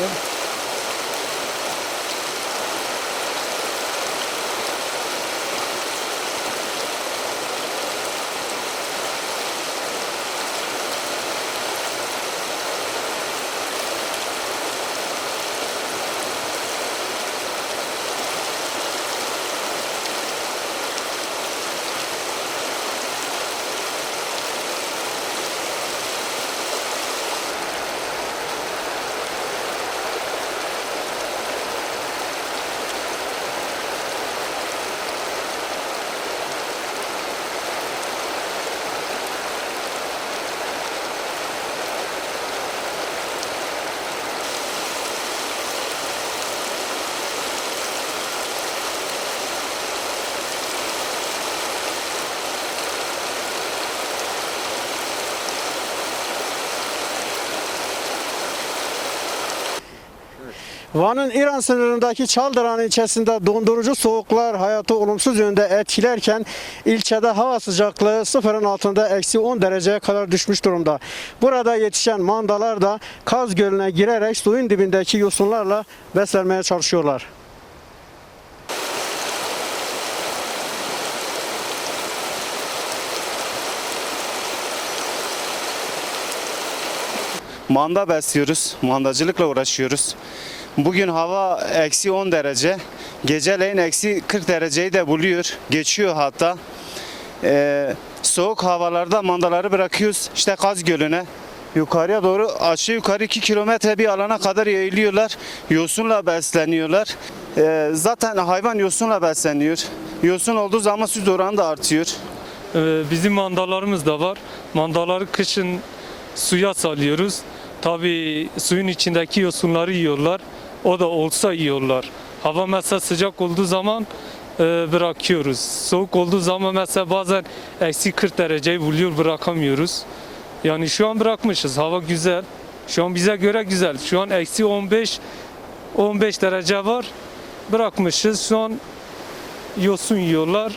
Muslim. Van'ın İran sınırındaki Çaldıran ilçesinde dondurucu soğuklar hayatı olumsuz yönde etkilerken ilçede hava sıcaklığı sıfırın altında eksi 10 dereceye kadar düşmüş durumda. Burada yetişen mandalar da Kaz Gölü'ne girerek suyun dibindeki yosunlarla beslenmeye çalışıyorlar. Manda besliyoruz. Mandacılıkla uğraşıyoruz. Bugün hava eksi 10 derece. Geceleyin eksi 40 dereceyi de buluyor. Geçiyor hatta. Ee, soğuk havalarda mandaları bırakıyoruz. İşte Kaz Gölü'ne. Yukarıya doğru aşağı yukarı 2 kilometre bir alana kadar yayılıyorlar. Yosunla besleniyorlar. Ee, zaten hayvan yosunla besleniyor. Yosun olduğu zaman süt oranı da artıyor. Ee, Bizim mandalarımız da var. Mandaları kışın suya salıyoruz. Tabii suyun içindeki yosunları yiyorlar. O da olsa yiyorlar. Hava mesela sıcak olduğu zaman e, bırakıyoruz. Soğuk olduğu zaman mesela bazen eksi 40 dereceyi buluyor bırakamıyoruz. Yani şu an bırakmışız. Hava güzel. Şu an bize göre güzel. Şu an eksi 15 15 derece var. Bırakmışız. Şu an yosun yiyorlar.